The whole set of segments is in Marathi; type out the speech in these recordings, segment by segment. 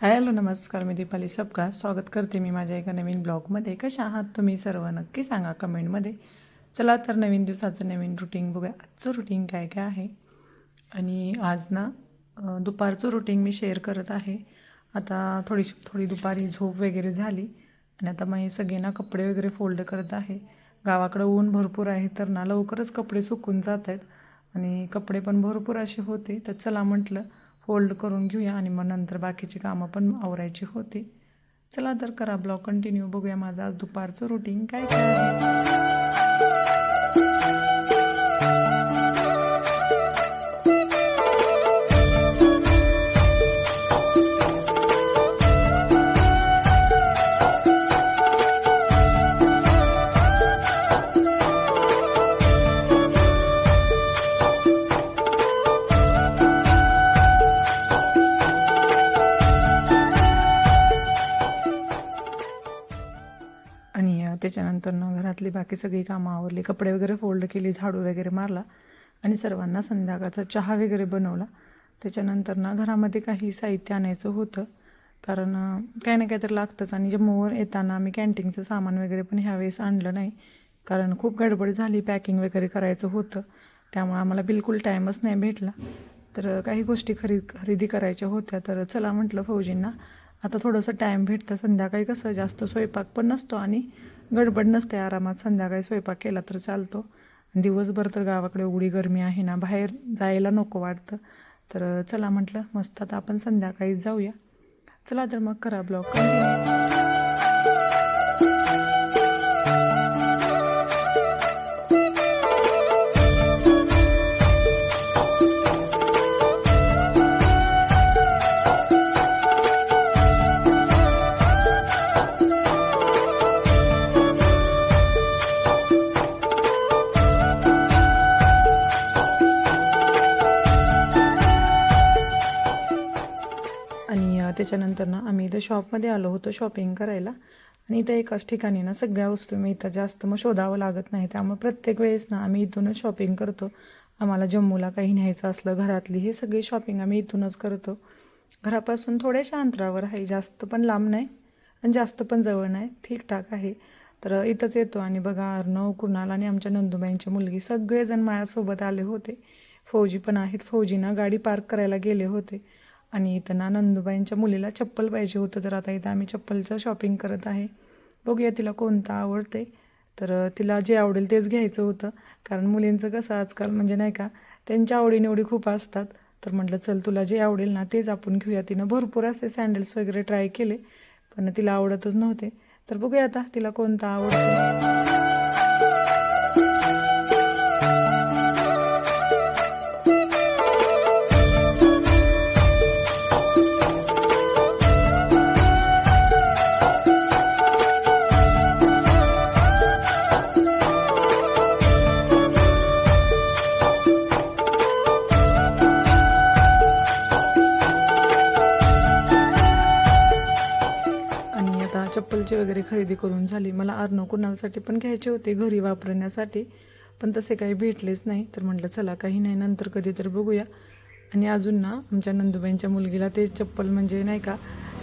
हॅलो नमस्कार मी दीपाली सबका स्वागत करते मी माझ्या एका नवीन ब्लॉगमध्ये. कशा आहात तुम्ही सर्व? नक्की सांगा कमेंटमध्ये. चला तर नवीन दिवसाचं नवीन रुटीन बघूया. आजचं रुटीन काय काय आहे? आणि आज ना दुपारचं रुटीन मी शेअर करत आहे. आता थोडीशी थोडी दुपारी झोप वगैरे झाली. आणि आता मग सगळे ना कपडे वगैरे फोल्ड करत आहे. गावाकडं ऊन भरपूर आहे तर ना लवकरच कपडे सुकून जात आहेत आणि कपडे पण भरपूर असे होते. तर चला म्हटलं फोल्ड करून घेऊया आणि मग नंतर बाकीची कामं पण आवरायची होती. चला तर करा ब्लॉग कंटिन्यू बघूया माझं आज दुपारचं रुटीन काय काय त्याच्यानंतर ना घरातली बाकी सगळी कामं आवरली. कपडे वगैरे फोल्ड केली झाडू वगैरे मारला आणि सर्वांना संध्याकाळचा चहा वगैरे बनवला. त्याच्यानंतर ना घरामध्ये काही साहित्य आणायचं होतं. कारण काही ना काही तर लागतंच आणि जम्मूवर येताना आम्ही कॅन्टीनचं सामान वगैरे पण ह्यावेळेस आणलं नाही. कारण खूप गडबड झाली पॅकिंग वगैरे करायचं होतं. त्यामुळे आम्हाला बिलकुल टाईमच नाही भेटला. तर काही गोष्टी खरेदी खरेदी करायच्या होत्या. तर चला म्हटलं फौजींना आता थोडंसं टाईम भेटतं. संध्याकाळी कसं जास्त स्वयंपाक पण नसतो आणि गडबड नसते आरामात. संध्याकाळी स्वयंपाक केला तर चालतो. दिवसभर तर गावाकडे एवढी गरमी आहे ना बाहेर जायला नको वाटतं. तर चला म्हटलं मस्त. आता आपण संध्याकाळी जाऊया. चला तर मग करा ब्लॉग. त्याच्यानंतर ना आम्ही इथं शॉपमध्ये आलो होतो शॉपिंग करायला. आणि इथं एकाच ठिकाणी ना सगळ्या वस्तू मी इथं जास्त मग शोधावं लागत नाही. त्यामुळे प्रत्येक वेळेस ना आम्ही इथूनच शॉपिंग करतो. आम्हाला जम्मूला काही न्यायचं असलं घरातली हे सगळी शॉपिंग आम्ही इथूनच करतो. घरापासून थोड्याशा अंतरावर आहे जास्त पण लांब नाही आणि जास्त पण जवळ नाही ठीकठाक आहे. तर इथंच येतो आणि बघा अर्णव कुणाल आणि आमच्या नंदुबाईंची मुलगी सगळेजण माझ्यासोबत आले होते. फौजी पण आहेत. फौजीना गाडी पार्क करायला गेले होते. आणि इथं ना मुलीला चप्पल पाहिजे होतं तर आता इथं आम्ही चप्पलचं शॉपिंग करत आहे. बघूया तिला कोणतं आवडते तर तिला जे आवडेल तेच घ्यायचं होतं. कारण मुलींचं कसं आजकाल म्हणजे नाही का त्यांच्या आवडीनिवडी खूप असतात. तर म्हटलं चल तुला जे आवडेल ना तेच आपण घेऊया. तिनं भरपूर असे सँडल्स वगैरे ट्राय केले पण तिला आवडतच नव्हते. तर बघूया आता तिला कोणतं आवडतं वगैरे खरेदी करून झाली. मला अर्नो कुणासाठी पण घ्यायचे होते घरी वापरण्यासाठी. पण तसे काही भेटलेच नाही. तर म्हटलं चला काही नाही नंतर कधी तर बघूया. आणि अजून ना आमच्या नंदुबाईंच्या मुलगीला ते चप्पल म्हणजे नाही का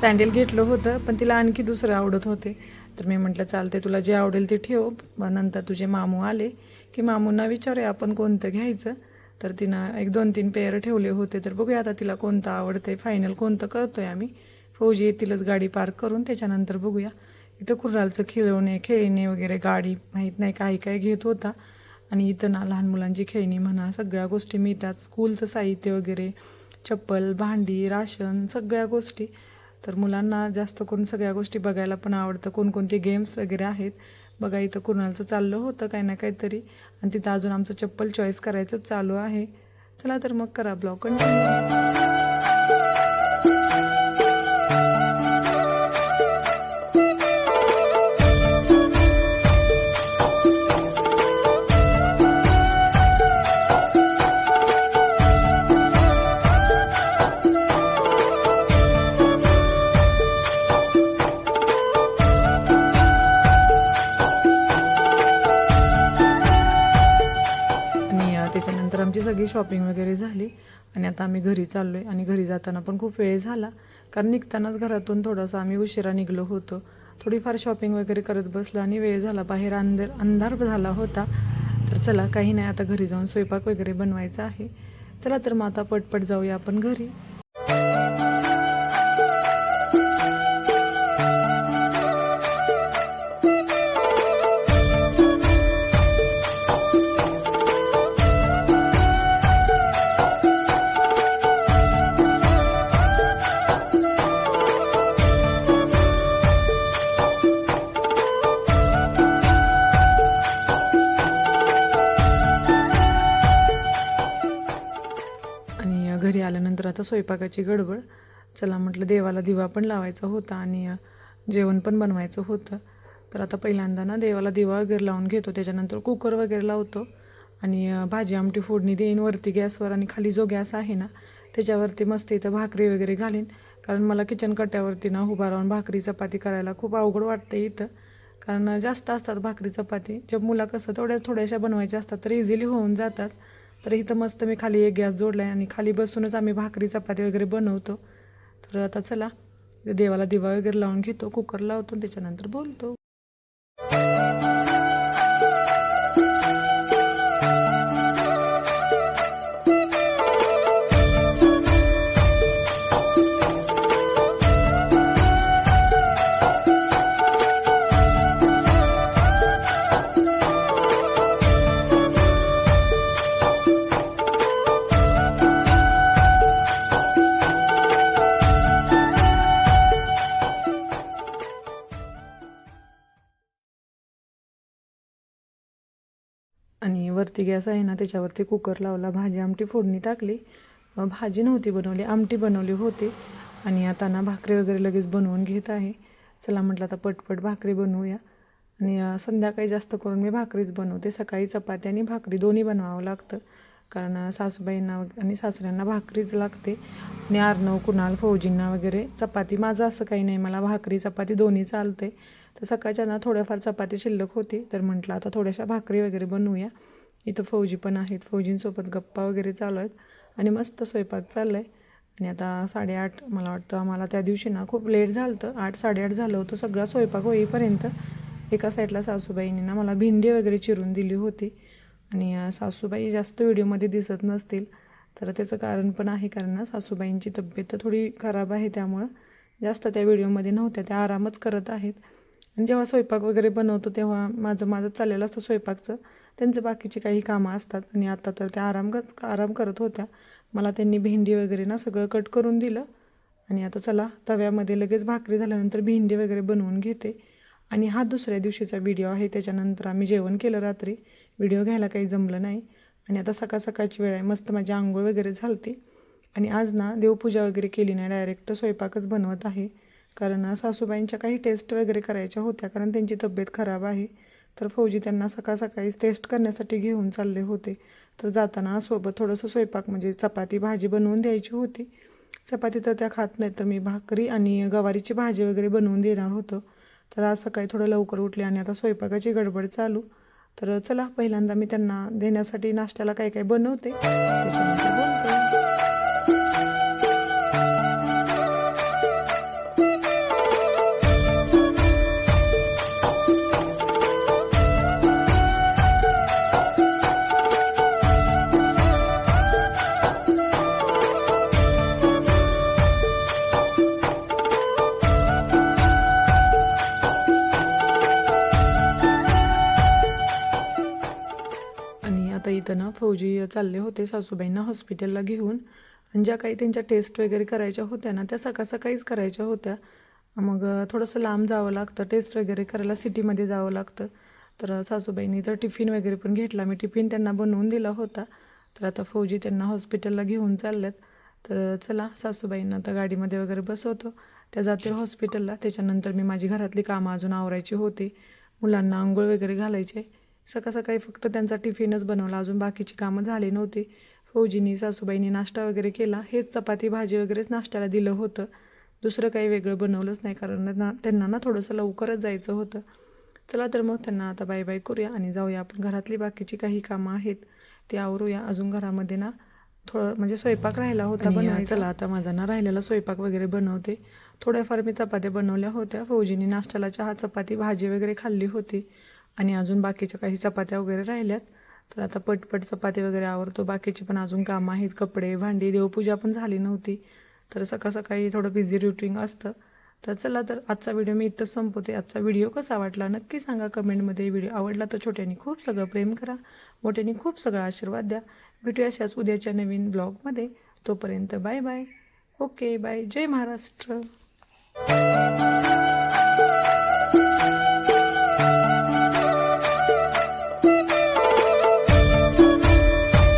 सँडल घेतलं होतं पण तिला आणखी दुसरं आवडत होते. तर मी म्हटलं चालते तुला जे आवडेल ते ठेव. मग नंतर तुझे मामू आले की मामूंना विचारूया आपण कोणतं घ्यायचं. तर तिनं एक दोन तीन पेअर ठेवले होते. तर बघूया आता तिला कोणतं आवडतं आहे फायनल कोणतं करतो आहे आम्ही. फौजी येतीलच गाडी पार्क करून त्याच्यानंतर बघूया. इथं कुर्रालचं खेळवणे खेळणे वगैरे गाडी माहीत नाही काही काय घेत होता. आणि इथं ना लहान मुलांची खेळणी म्हणा सगळ्या गोष्टी मिळतात. स्कूलचं साहित्य वगैरे चप्पल भांडी राशन सगळ्या गोष्टी. तर मुलांना जास्त करून सगळ्या गोष्टी बघायला पण आवडतं. कोणकोणते गेम्स वगैरे आहेत. बघा इथं कुणालचं चाललं होतं काही ना काहीतरी. आणि तिथं अजून आमचं चप्पल चॉईस करायचं चालू आहे. चला तर मग करा ब्लॉग कंटिन्यू शॉपिंग वगैरे झाली आणि आता आम्ही घरी चाललो आहे आणि घरी जाताना पण खूप वेळ झाला. कारण निघतानाच घरातून थोडासा आम्ही उशिरा निघलो होतो. थोडीफार शॉपिंग वगैरे करत बसलो आणि वेळ झाला. बाहेर अंधार अंधार झाला होता. तर चला काही नाही. आता घरी जाऊन स्वयंपाक वगैरे बनवायचा आहे. चला तर मग आता पटपट जाऊया आपण घरी. घरी आल्यानंतर आता स्वयंपाकाची गडबड. चला म्हटलं देवाला दिवा पण लावायचा होता आणि जेवण पण बनवायचं होतं. तर आता पहिल्यांदा ना देवाला दिवा वगैरे लावून घेतो. त्याच्यानंतर कुकर वगैरे लावतो. आणि भाजी आमटी फोडणी देईन. वरती गॅसवर आणि खाली जो गॅस आहे ना त्याच्यावरती मस्त इथं भाकरी वगैरे घालीन. कारण मला किचन कट्ट्यावरती ना उभा राहून भाकरी चपाती करायला खूप अवघड वाटते इथं. कारण जास्त असतात भाकरी चपाती. जे मुला कसं थोड्या थोड्याशा बनवायच्या असतात तर इझिली होऊन जातात. तर इथं मस्त मी खाली एक गॅस जोडला आहे आणि खाली बसूनच आम्ही भाकरी चपाती वगैरे बनवतो. तर आता चला देवाला दिवा वगैरे लावून घेतो कुकर लावतो त्याच्यानंतर बोलतो. वरती गॅस आहे ना त्याच्यावरती कुकर लावला भाजी आमटी फोडणी टाकली. भाजी नव्हती बनवली आमटी बनवली होती. आणि आता ना भाकरी वगैरे लगेच बनवून घेत आहे. चला म्हटलं आता पटपट भाकरी बनवूया. आणि संध्याकाळी जास्त करून मी भाकरीच बनवते. सकाळी चपाती आणि भाकरी दोन्ही बनवावं लागतं. कारण सासूबाईंना आणि सासऱ्यांना भाकरीच लागते. आणि आर्नव कुणाल फौजींना वगैरे चपाती माझं असं काही नाही. मला भाकरी चपाती दोन्ही चालते तर सकाळच्या ना थोड्याफार चपाती शिल्लक होती. तर म्हटलं आता थोड्याशा भाकरी वगैरे बनवूया. इथं फौजी पण आहेत. फौजींसोबत गप्पा वगैरे चालू आहेत. आणि मस्त स्वयंपाक चाललं आहे आणि आता साडेआठ मला वाटतं आम्हाला त्या दिवशी ना खूप लेट झालं होतं. आठ साडेआठ झालं होतं. सगळा स्वयंपाक होईपर्यंत एका साईडला सासूबाईंनी ना मला भेंडी वगैरे चिरून दिली होती. आणि सासूबाई जास्त व्हिडिओमध्ये दिसत नसतील. तर त्याचं कारण पण आहे. कारण ना सासूबाईंची तब्येत थोडी खराब आहे त्यामुळं जास्त त्या व्हिडिओमध्ये नव्हत्या. त्या आरामच करत आहेत. जेव्हा स्वयंपाक वगैरे बनवतो तेव्हा माझं माझं चाललेलं असतं स्वयंपाकचं. त्यांचं बाकीची काही कामं असतात आणि आता तर त्या आराम आराम करत होत्या. मला त्यांनी भेंडी वगैरे ना सगळं कट करून दिलं. आणि आता चला तव्यामध्ये लगेच भाकरी झाल्यानंतर भेंडी वगैरे बनवून घेते. आणि हा दुसऱ्या दिवशीचा व्हिडिओ आहे त्याच्यानंतर आम्ही जेवण केलं रात्री. व्हिडिओ घ्यायला काही जमलं नाही. आणि आता सकाळ सकाळची वेळ आहे मस्त माझी आंघोळ वगैरे झालती. आणि आज ना देवपूजा वगैरे केली नाही डायरेक्ट स्वयंपाकच बनवत आहे. कारण सासूबाईंच्या काही टेस्ट वगैरे करायच्या होत्या कारण त्यांची तब्येत खराब आहे. तर फौजी त्यांना सकाळ सकाळीच टेस्ट करण्यासाठी घेऊन चालले होते. तर जाताना सोबत थोडंसं स्वयंपाक म्हणजे चपाती भाजी बनवून द्यायची होती. चपाती तर त्या खात नाही तर मी भाकरी आणि गवारीची भाजी वगैरे बनवून देणार होतं. तर आज सकाळी थोडं लवकर उठले आणि आता स्वयंपाकाची गडबड चालू. तर चला पहिल्यांदा मी त्यांना देण्यासाठी नाश्त्याला काय काय बनवते त्याच्यानंतर बोलते. इथं ना फौजी चालले होते सासूबाईंना हॉस्पिटलला घेऊन. आणि ज्या काही त्यांच्या टेस्ट वगैरे करायच्या होत्या ना त्या सकाळ सकाळीच करायच्या होत्या. मग थोडंसं लांब जावं लागतं टेस्ट वगैरे करायला सिटीमध्ये जावं लागतं. तर सासूबाईंनी तर टिफिन वगैरे पण घेतला. मी टिफिन त्यांना बनवून दिला होता. तर आता फौजी त्यांना हॉस्पिटलला घेऊन चालल्यात. तर चला सासूबाईंना आता गाडीमध्ये वगैरे बसवतो. त्या जातील हॉस्पिटलला त्याच्यानंतर मी माझी घरातली कामं अजून आवरायची होती. मुलांना आंघोळ वगैरे घालायचे. सकाळ सकाळी फक्त त्यांचा टिफिनच बनवला. अजून बाकीची कामं झाली नव्हती. फौजीनी सासूबाईंनी नाश्ता वगैरे केला. हेच चपाती भाजी वगैरेच नाश्त्याला दिलं होतं. दुसरं काही वेगळं बनवलंच नाही कारण ना त्यांना ना थोडंसं लवकरच जायचं होतं. चला तर मग त्यांना आता बाय बाय करूया आणि जाऊया. आपण घरातली बाकीची काही कामं आहेत ती आवरूया. अजून घरामध्ये ना थोडं म्हणजे स्वयंपाक राहिला होता बनवायचा. चला आता माझा ना राहिलेला स्वयंपाक वगैरे बनवते. थोड्याफार मी चपात्या बनवल्या होत्या. फौजीने नाश्त्याला चहा चपाती भाजी वगैरे खाल्ली होती. आणि अजून बाकीच्या काही चपात्या वगैरे राहिल्यात तर आता पटपट चपाती वगैरे आवरतो. बाकीची पण अजून कामं आहेत कपडे भांडी देवपूजा पण झाली नव्हती. तर सकाळ सकाळी थोडं बिझी रुटीन असतं. तर चला तर आजचा व्हिडिओ मी इथं संपवते. आजचा व्हिडिओ कसा वाटला नक्की सांगा कमेंटमध्ये व्हिडिओ आवडला तर छोट्यांनी खूप सगळं प्रेम करा मोठ्यांनी खूप सगळा आशीर्वाद द्या. भेटूया अशाच उद्याच्या नवीन ब्लॉगमध्ये तोपर्यंत बाय बाय ओके बाय जय महाराष्ट्र.